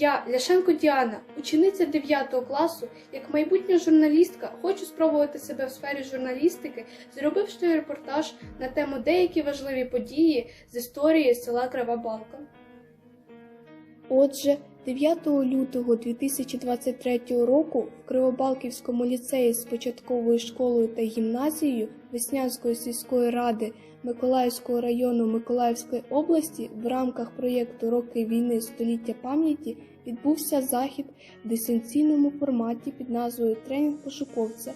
Я, Ляшенко Діана, учениця 9 класу, як майбутня журналістка, хочу спробувати себе в сфері журналістики, зробивши репортаж на тему деякі важливі події з історії села Крива Балка. Отже, 9 лютого 2023 року в Кривобалківському ліцеї з початковою школою та гімназією Веснянської сільської ради Миколаївського району Миколаївської області в рамках проєкту Роки війни століття пам'яті відбувся захід в дистанційному форматі під назвою Тренінг пошуковця,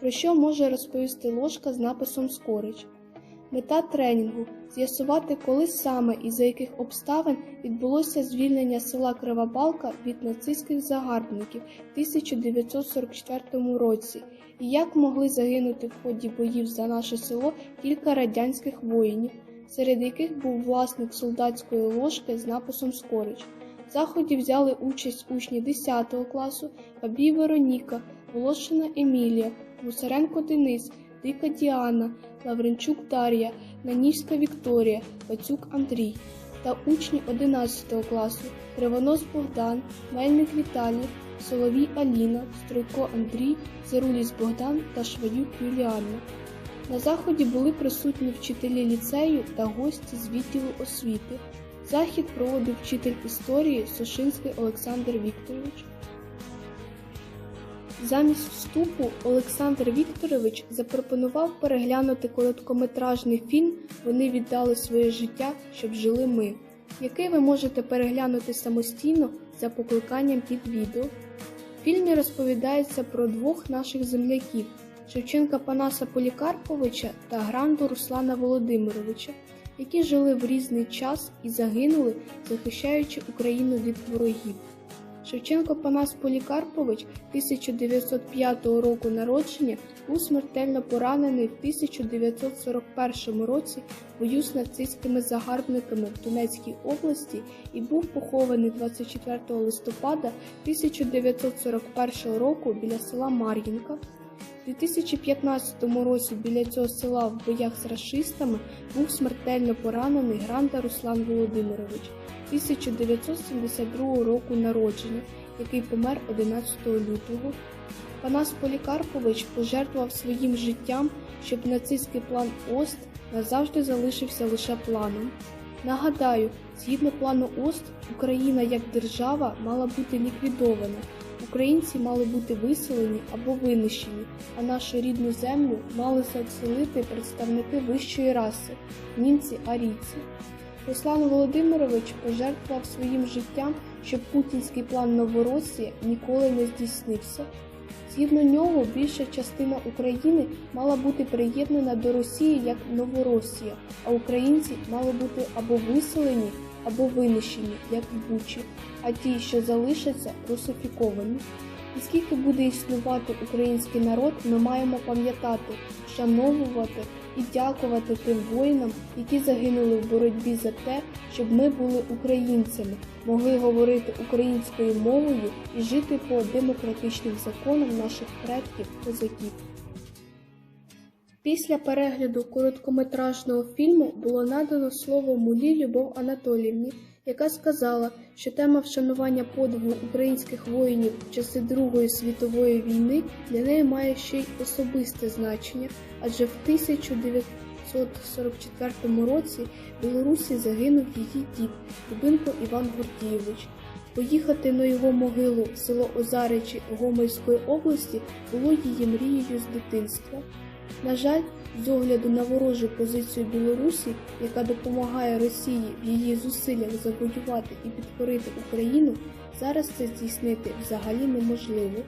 про що може розповісти ложка з написом Скорич. Мета тренінгу з'ясувати, коли саме і за яких обставин відбулося звільнення села Крива Балка від нацистських загарбників в 1944 році, і як могли загинути в ході боїв за наше село кілька радянських воїнів, серед яких був власник солдатської ложки з написом Скорич. В заході взяли участь учні 10 класу Бабій Вероніка, Волошина Емілія, Гусаренко Денис, Дика Діана, Лавренчук Дар'я, Нанівська Вікторія, Пацюк Андрій та учні 11 класу Кривонос Богдан, Мельник Віталій, Соловій Аліна, Стройко Андрій, Зеруліс Богдан та Шваюк Юліанна. На заході були присутні вчителі ліцею та гості з відділу освіти. Захід проводив вчитель історії Сушинський Олександр Вікторович. Замість вступу Олександр Вікторович запропонував переглянути короткометражний фільм Вони віддали своє життя, щоб жили ми, який ви можете переглянути самостійно за покликанням під відео. В фільмі розповідається про двох наших земляків Шевченка Панаса Полікарповича та Гранду Руслана Володимировича, які жили в різний час і загинули, захищаючи Україну від ворогів. Шевченко Панас Полікарпович 1905 року народження був смертельно поранений в 1941 році бою з нацистськими загарбниками в Донецькій області і був похований 24 листопада 1941 року біля села Мар'їнка. У 2015 році біля цього села в боях з рашистами був смертельно поранений Гранда Руслан Володимирович 1972 року народження, який помер 11 лютого. Панас Полікарпович пожертвував своїм життям, щоб нацистський план Ост назавжди залишився лише планом. Нагадаю, згідно плану Ост, Україна як держава мала бути ліквідована. Українці мали бути виселені або винищені, а нашу рідну землю мали заселити представники вищої раси німці арійці. Руслан Володимирович пожертвував своїм життям, щоб путінський план Новоросія ніколи не здійснився. Згідно нього, більша частина України мала бути приєднана до Росії як Новоросія, а українці мали бути або виселені, або винищені, як в Бучі, а ті, що залишаться, русифіковані. І скільки буде існувати український народ, ми маємо пам'ятати, вшановувати і дякувати тим воїнам, які загинули в боротьбі за те, щоб ми були українцями, могли говорити українською мовою і жити по демократичним законам наших предків козаків. Після перегляду короткометражного фільму було надано слово Мулі Любов Анатоліївні, яка сказала, що тема вшанування подвигу українських воїнів в часи Другої світової війни для неї має ще й особисте значення, адже в 1944 році в Білорусі загинув її дід Дубинко Іван Гордійович. Поїхати на його могилу в село Озаричі Гомельської області було її мрією з дитинства. На жаль, з огляду на ворожу позицію Білорусі, яка допомагає Росії в її зусиллях завоювати і підкорити Україну, зараз це здійснити взагалі неможливо.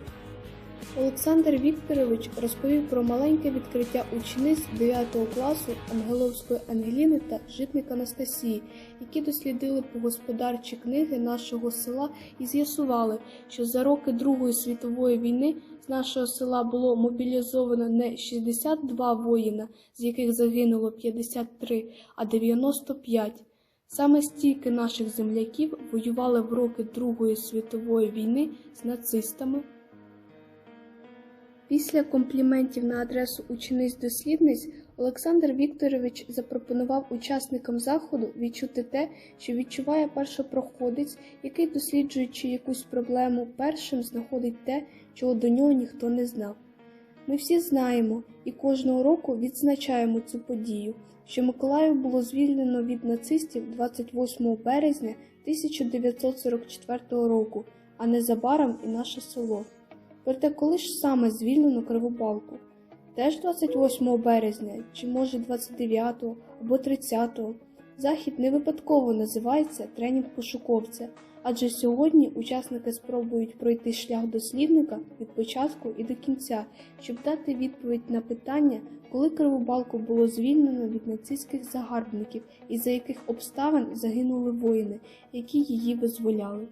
Олександр Вікторович розповів про маленьке відкриття учениць 9 класу Ангеловської Ангеліни та Житник Анастасії, які дослідили по господарчі книги нашого села і з'ясували, що за роки Другої світової війни нашого села було мобілізовано не 62 воїна, з яких загинуло 53, а 95. Саме стільки наших земляків воювали в роки Другої світової війни з нацистами. Після компліментів на адресу учениць-дослідниць Олександр Вікторович запропонував учасникам заходу відчути те, що відчуває першопроходець, який, досліджуючи якусь проблему, першим знаходить те, чого до нього ніхто не знав. Ми всі знаємо і кожного року відзначаємо цю подію, що Миколаїв було звільнено від нацистів 28 березня 1944 року, а незабаром і наше село. Проте коли ж саме звільнено Кривобалку? Теж 28 березня, чи може 29 або 30. Захід не випадково називається тренінг пошуковця, адже сьогодні учасники спробують пройти шлях дослідника від початку і до кінця, щоб дати відповідь на питання, коли Кривобалку було звільнено від нацистських загарбників і за яких обставин загинули воїни, які її визволяли.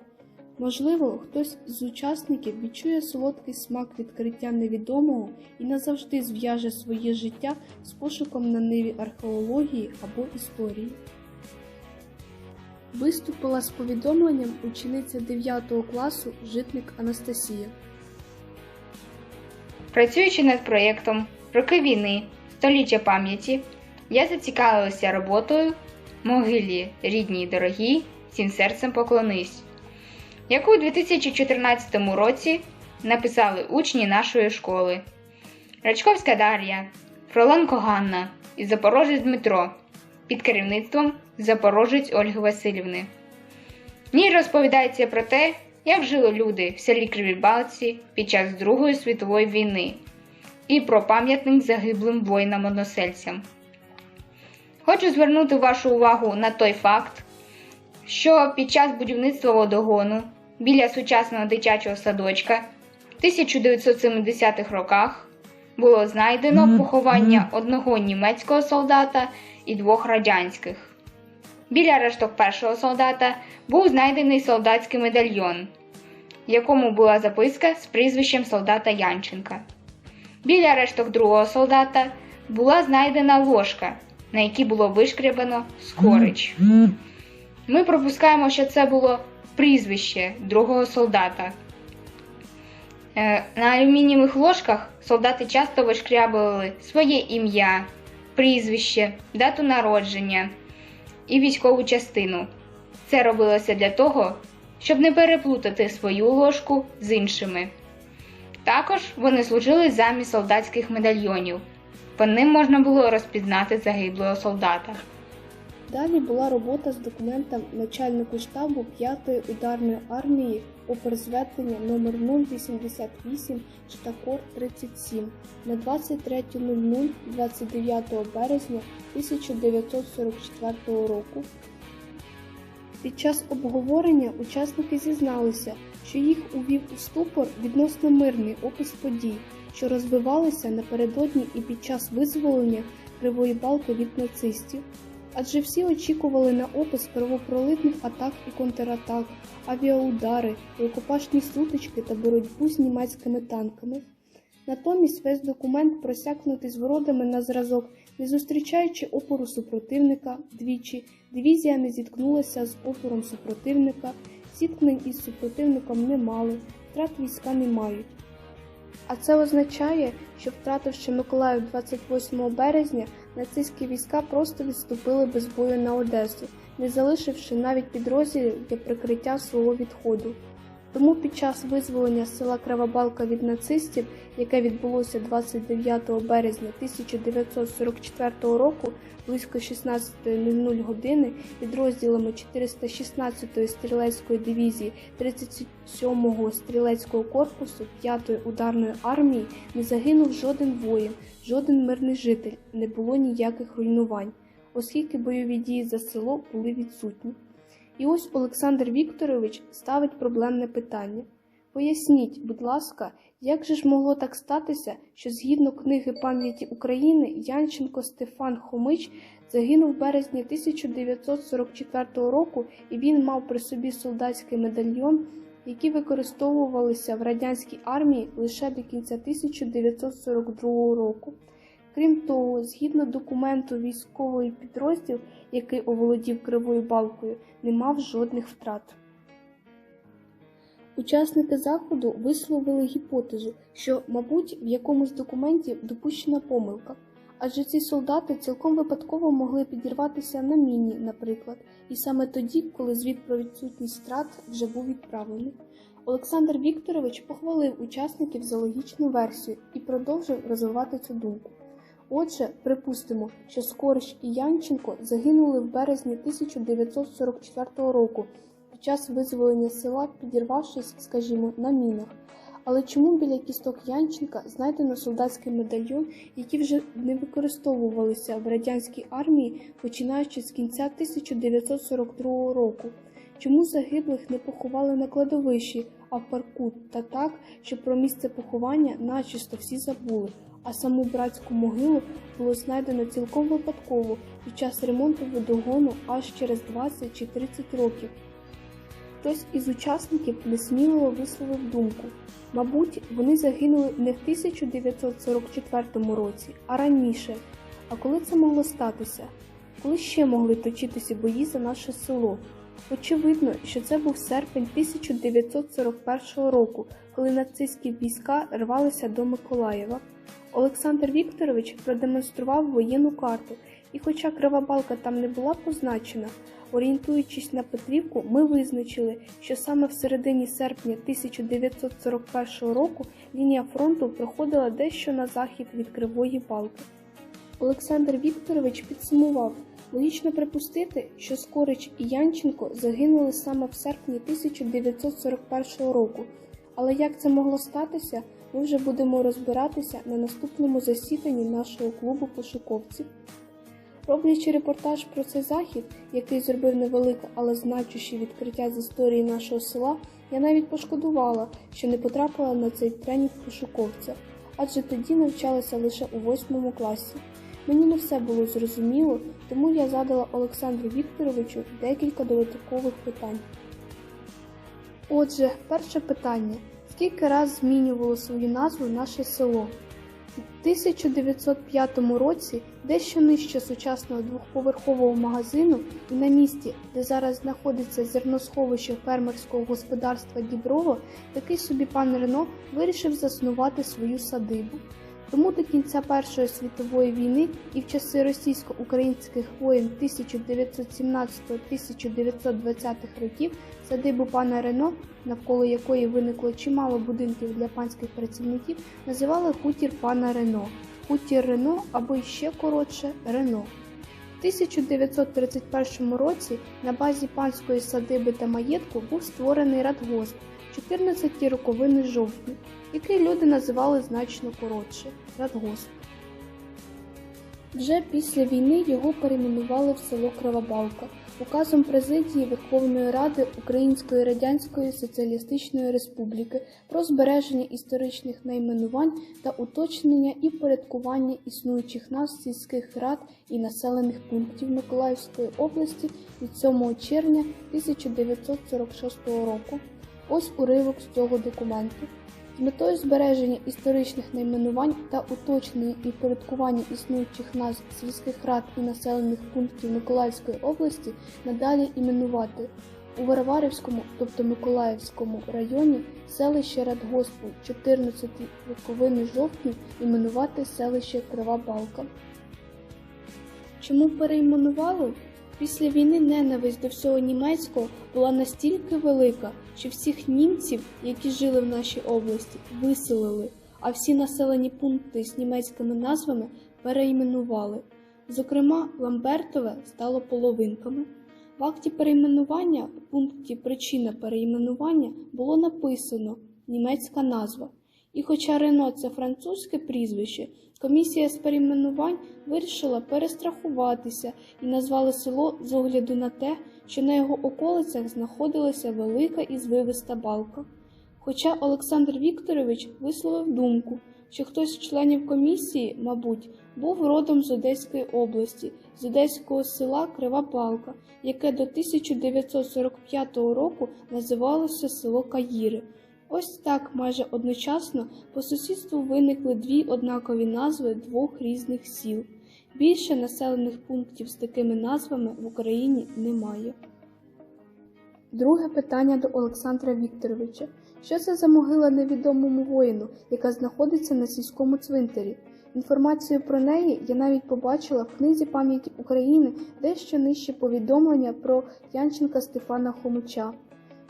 Можливо, хтось з учасників відчує солодкий смак відкриття невідомого і назавжди зв'яже своє життя з пошуком на ниві археології або історії. Виступила з повідомленням учениця 9 класу житник Анастасія. Працюючи над проєктом Роки війни, століття пам'яті, я зацікавилася роботою могилі рідній й дорогій, всім серцем поклонись, яку у 2014 році написали учні нашої школи Рачковська Дар'я, Фроленко Ганна і Запорожець Дмитро під керівництвом Запорожець Ольги Васильівни. В ній розповідається про те, як жили люди в селі Кривібалці під час Другої світової війни і про пам'ятник загиблим воїнам-односельцям. Хочу звернути вашу увагу на той факт, що під час будівництва водогону біля сучасного дитячого садочка в 1970-х роках було знайдено поховання одного німецького солдата і двох радянських. Біля решток першого солдата був знайдений солдатський медальйон, в якому була записка з прізвищем солдата Янченка. Біля решток другого солдата була знайдена ложка, на якій було вишкребано скорич. Ми пропускаємо, що це було прізвище другого солдата. Е, На алюмінієвих ложках солдати часто вишкрябували своє ім'я, прізвище, дату народження і військову частину. Це робилося для того, щоб не переплутати свою ложку з іншими. Також вони служили замість солдатських медальйонів. По ним можна було розпізнати загиблого солдата. Далі була робота з документом начальнику штабу 5-ї ударної армії оперзведення номер 088 штакор 37 на 23.00 29 березня 1944 року. Під час обговорення учасники зізналися, що їх увів у ступор відносно мирний опис подій, що розвивалися напередодні і під час визволення Кривої Балки від нацистів. Адже всі очікували на опис кровопролитних атак і контратак, авіаудари, рукопашні сутички та боротьбу з німецькими танками. Натомість весь документ просякнутий зворотами на зразок, не зустрічаючи опору супротивника двічі, дивізія не зіткнулася з опором супротивника, зіткнень із супротивником не мали, втрат війська не мають. А це означає, що втративши Миколаїв 28 березня, нацистські війська просто відступили без бою на Одесу, не залишивши навіть підрозділів для прикриття свого відходу. Тому під час визволення села Кривобалка від нацистів, яке відбулося 29 березня 1944 року, близько 16.00 години підрозділами 416-ї стрілецької дивізії 37-го стрілецького корпусу 5-ї ударної армії не загинув жоден воїн, жоден мирний житель, не було ніяких руйнувань, оскільки бойові дії за село були відсутні. І ось Олександр Вікторович ставить проблемне питання. Поясніть, будь ласка, як же ж могло так статися, що згідно книги пам'яті України Янченко Стефан Хомич загинув в березні 1944 року, і він мав при собі солдатський медальйон, які використовувалися в радянській армії лише до кінця 1942 року. Крім того, згідно документу військовий підрозділ, який оволодів кривою балкою, не мав жодних втрат. Учасники заходу висловили гіпотезу, що, мабуть, в якомусь документі допущена помилка, адже ці солдати цілком випадково могли підірватися на міні, наприклад, і саме тоді, коли звіт про відсутність страт вже був відправлений. Олександр Вікторович похвалив учасників за логічну версію і продовжив розвивати цю думку. Отже, припустимо, що Скорич і Янченко загинули в березні 1944 року під час визволення села, підірвавшись, скажімо, на мінах. Але чому біля кісток Янченка знайдено солдатський медальйон, які вже не використовувалися в радянській армії, починаючи з кінця 1942 року? Чому загиблих не поховали на кладовищі, а в парку та так, що про місце поховання начисто всі забули, а саму братську могилу було знайдено цілком випадково під час ремонту водогону аж через 20 чи 30 років? Хтось із учасників несміливо висловив думку. Мабуть, вони загинули не в 1944 році, а раніше. А коли це могло статися? Коли ще могли точитися бої за наше село? Очевидно, що це був серпень 1941 року, коли нацистські війська рвалися до Миколаєва. Олександр Вікторович продемонстрував воєнну карту, і хоча крива балка там не була позначена, орієнтуючись на Петрівку, ми визначили, що саме в середині серпня 1941 року лінія фронту проходила дещо на захід від Кривої Балки. Олександр Вікторович підсумував, логічно припустити, що Скорич і Янченко загинули саме в серпні 1941 року. Але як це могло статися, ми вже будемо розбиратися на наступному засіданні нашого клубу пошуковців. Роблячи репортаж про цей захід, який зробив невелике, але значуще відкриття з історії нашого села, я навіть пошкодувала, що не потрапила на цей тренінг пошуковця, адже тоді навчалася лише у восьмому класі. Мені не все було зрозуміло, тому я задала Олександру Вікторовичу декілька додаткових питань. Отже, перше питання: скільки раз змінювало свою назву наше село? У 1905 році, дещо нижче сучасного двохповерхового магазину і на місці, де зараз знаходиться зерносховище фермерського господарства Діброво, такий собі пан Рено вирішив заснувати свою садибу. Тому до кінця Першої світової війни і в часи російсько-українських воєн 1917-1920 років садибу пана Рено, навколо якої виникло чимало будинків для панських працівників, називали хутір пана Рено, хутір Рено або ще коротше Рено. В 1931 році на базі панської садиби та маєтку був створений радгосп 14 роковини жовтня, який люди називали значно коротше радгосп. Вже після війни його перейменували в село Кривобалка указом президії Верховної Ради Української Радянської Соціалістичної Республіки про збереження історичних найменувань та уточнення і впорядкування існуючих назв сільських рад і населених пунктів Миколаївської області від 7 червня 1946 року. Ось уривок з цього документу. З метою збереження історичних найменувань та уточнення і впорядкування існуючих назв сільських рад і населених пунктів Миколаївської області надалі іменувати у Варварівському, тобто Миколаївському районі селище Радгоспу 14 роковини жовтня іменувати селище Крива Балка. Чому перейменували? Після війни ненависть до всього німецького була настільки велика, що всіх німців, які жили в нашій області, виселили, а всі населені пункти з німецькими назвами перейменували. Зокрема, Ламбертове стало половинками. В акті перейменування у пункті Причина перейменування було написано німецька назва. І хоча Рено це французьке прізвище, комісія з перейменувань вирішила перестрахуватися і назвали село з огляду на те, що на його околицях знаходилася велика і звивиста балка. Хоча Олександр Вікторович висловив думку, що хтось з членів комісії, мабуть, був родом з Одеської області, з одеського села Крива Балка, яке до 1945 року називалося село Каїри. Ось так майже одночасно по сусідству виникли дві однакові назви двох різних сіл. Більше населених пунктів з такими назвами в Україні немає. Друге питання до Олександра Вікторовича. Що це за могила невідомому воїну, яка знаходиться на сільському цвинтарі? Інформацію про неї я навіть побачила в книзі пам'яті України дещо нижче повідомлення про Янченка Стефана Хомича.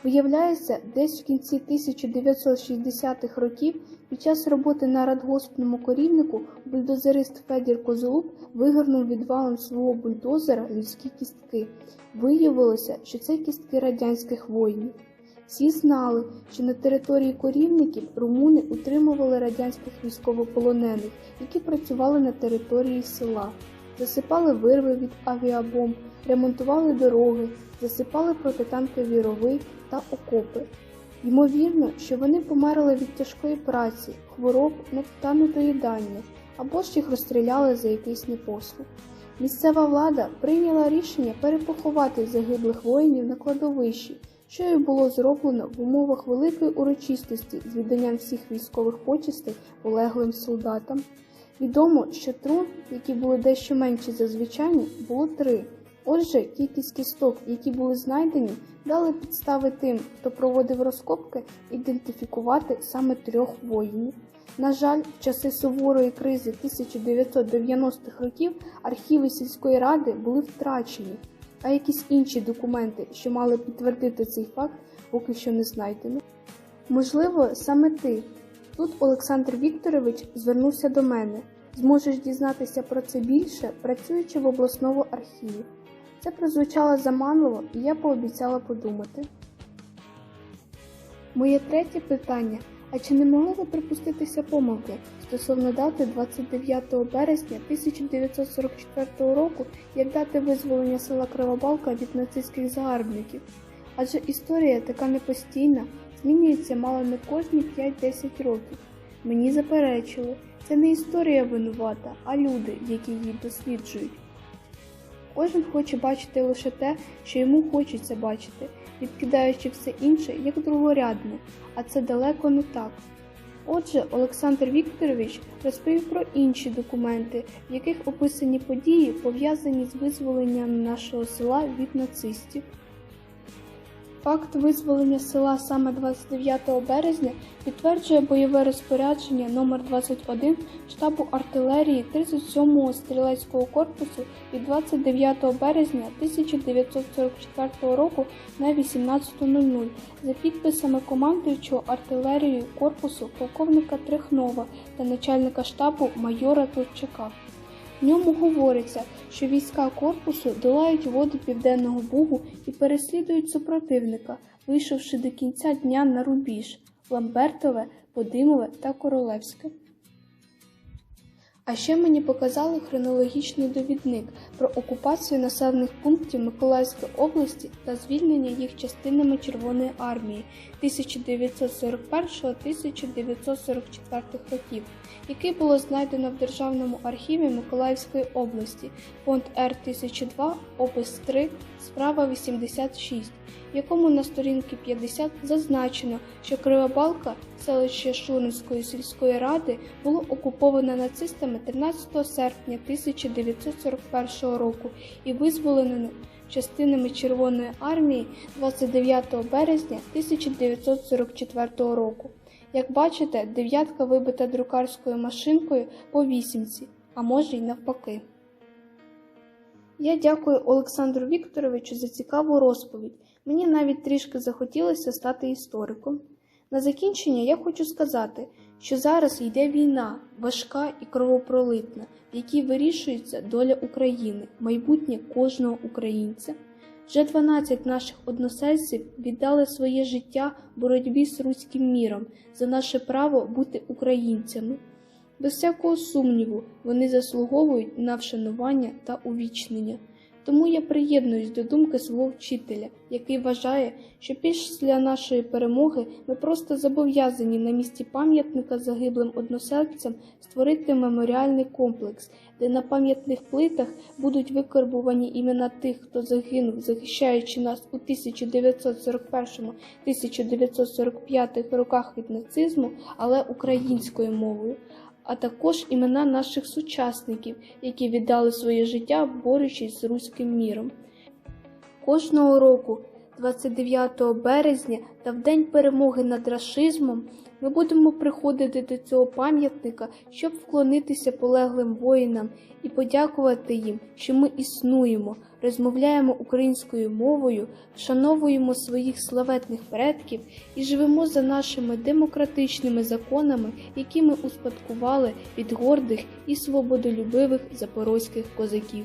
Виявляється, десь в кінці 1960-х років під час роботи на радгоспному корівнику бульдозерист Федір Козолуб вигорнув відвалом свого бульдозера людські кістки. Виявилося, що це кістки радянських воїнів. Всі знали, що на території корівників румуни утримували радянських військовополонених, які працювали на території села, засипали вирви від авіабомб, ремонтували дороги, засипали протитанкові рови та окопи. Ймовірно, що вони померли від тяжкої праці, хвороб та недоїдання, або ж їх розстріляли за якийсь непослух. Місцева влада прийняла рішення перепоховати загиблих воїнів на кладовищі, що і було зроблено в умовах великої урочистості з відданням всіх військових почестей полеглим солдатам. Відомо, що трун, які були дещо менші за звичайні, було три. Отже, кількість кісток, які були знайдені, дали підстави тим, хто проводив розкопки, ідентифікувати саме трьох воїнів. На жаль, в часи суворої кризи 1990-х років архіви сільської ради були втрачені, а якісь інші документи, що мали підтвердити цей факт, поки що не знайдено. Можливо, саме ти. Тут Олександр Вікторович звернувся до мене. Зможеш дізнатися про це більше, працюючи в обласному архіві. Це прозвучало заманливо, і я пообіцяла подумати. Моє третє питання: а чи не могли ви припуститися помилки стосовно дати 29 березня 1944 року як дати визволення села Кривобалка від нацистських загарбників? Адже історія така непостійна, змінюється мало не кожні 5-10 років. Мені заперечили, це не історія винувата, а люди, які її досліджують. Кожен хоче бачити лише те, що йому хочеться бачити, відкидаючи все інше як другорядне, а це далеко не так. Отже, Олександр Вікторович розповів про інші документи, в яких описані події, пов'язані з визволенням нашого села від нацистів. Факт визволення села саме 29 березня підтверджує бойове розпорядження номер 21 штабу артилерії 37-го стрілецького корпусу від 29 березня 1944 року на 18.00 за підписами командуючого артилерією корпусу полковника Трехнова та начальника штабу майора Турчака. В ньому говориться, що війська корпусу долають води Південного Бугу і переслідують супротивника, вийшовши до кінця дня на рубіж Ламбертове, Подимове та Королевське. А ще мені показали хронологічний довідник про окупацію населених пунктів Миколаївської області та звільнення їх частинами Червоної армії 1941-1944 років, який було знайдено в Державному архіві Миколаївської області, фонд Р1002, опис 3, справа 86, в якому на сторінці 50 зазначено, що Кривобалка, селище Шуринської сільської ради, було окуповано нацистами 13 серпня 1941 року і визволено частинами Червоної армії 29 березня 1944 року. Як бачите, дев'ятка вибита друкарською машинкою по вісімці, а може й навпаки. Я дякую Олександру Вікторовичу за цікаву розповідь. Мені навіть трішки захотілося стати істориком. На закінчення я хочу сказати, що зараз йде війна, важка і кровопролитна, в якій вирішується доля України, майбутнє кожного українця. Вже 12 наших односельців віддали своє життя боротьбі з руським міром за наше право бути українцями. Без всякого сумніву, вони заслуговують на вшанування та увічнення. Тому я приєднуюсь до думки свого вчителя, який вважає, що після нашої перемоги ми просто зобов'язані на місці пам'ятника загиблим односельцям створити меморіальний комплекс, де на пам'ятних плитах будуть викарбувані імена тих, хто загинув, захищаючи нас у 1941-1945 роках від нацизму, але українською мовою а також імена наших сучасників, які віддали своє життя, борючись з руським міром. Кожного року, 29 березня та в день перемоги над рашизмом ми будемо приходити до цього пам'ятника, щоб вклонитися полеглим воїнам і подякувати їм, що ми існуємо, розмовляємо українською мовою, вшановуємо своїх славетних предків і живемо за нашими демократичними законами, які ми успадкували від гордих і свободолюбивих запорозьких козаків.